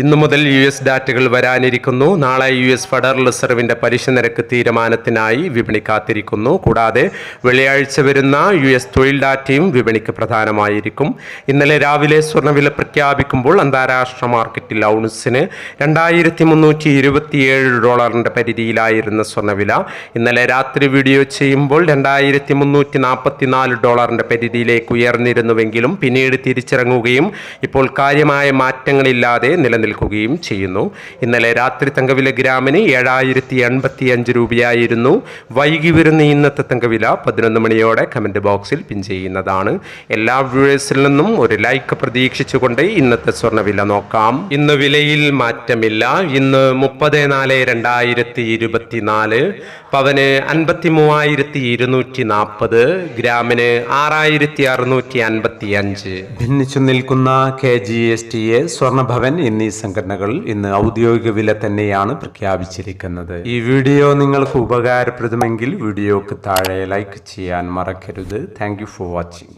ഇന്നു മുതൽ U S ഡാറ്റകൾ വരാനിരിക്കുന്നു. നാളെ യു എസ് ഫെഡറൽ റിസർവിന്റെ പലിശ നിരക്ക് തീരുമാനത്തിനായി വിപണി കാത്തിരിക്കുന്നു. കൂടാതെ വെള്ളിയാഴ്ച വരുന്ന യു എസ് തൊഴിൽ ഡാറ്റയും വിപണിക്ക് പ്രധാനമായിരിക്കും. ഇന്നലെ രാവിലെ സ്വർണവില പ്രഖ്യാപിക്കുമ്പോൾ അന്താരാഷ്ട്ര മാർക്കറ്റിൽ ഔൺസിന് രണ്ടായിരത്തി മുന്നൂറ്റി ഇരുപത്തിയേഴ് ഡോളറിന്റെ പരിധിയിലായിരുന്ന സ്വർണവില. ഇന്നലെ രാത്രി വീഡിയോ ചെയ്യുമ്പോൾ രണ്ടായിരത്തി മുന്നൂറ്റി ഡോളറിന്റെ പരിധിയിലേക്ക് ഉയർന്നിരുന്നുവെങ്കിലും പിന്നീട് തിരിച്ചിറങ്ങുകയും ഇപ്പോൾ കാര്യമായ മാറ്റങ്ങളില്ലാതെ നിലനിൽക്കുകയും ചെയ്യുന്നു. ഇന്നലെ രാത്രി തങ്കവില ഗ്രാമിന് ഏഴായിരത്തി എൺപത്തി അഞ്ച് രൂപയായിരുന്നു. വൈകി വരുന്ന ഇന്നത്തെ തങ്കവില പതിനൊന്ന് മണിയോടെ കമന്റ് ബോക്സിൽ പിൻ ചെയ്യുന്നതാണ്. എല്ലാ വ്യൂവേഴ്സിൽ നിന്നും ഒരു ലൈക്ക് പ്രതീക്ഷിച്ചുകൊണ്ട് ഇന്നത്തെ സ്വർണവില നോക്കാം. ഇന്ന് വിലയിൽ മാറ്റമില്ല. ഇന്ന് മുപ്പത് നാല് രണ്ടായിരത്തി ഇരുപത്തിനാല് പവന് അൻപത്തി മൂവായിരത്തി ഇരുന്നൂറ്റി നാൽപ്പത് ഗ്രാമിന് ആറായിരത്തി അറുന്നൂറ്റി അൻപത്തി അഞ്ച് ഭിന്നിച്ചു നിൽക്കുന്ന K G S T A സ്വർണഭവൻ എന്നീ സംഘടനകൾ ഇന്ന് ഔദ്യോഗിക വില തന്നെയാണ് പ്രഖ്യാപിച്ചിരിക്കുന്നത്. ഈ വീഡിയോ നിങ്ങൾക്ക് ഉപകാരപ്രദമെങ്കിൽ വീഡിയോക്ക് താഴെ ലൈക്ക് ചെയ്യാൻ മറക്കരുത്. Thank for watching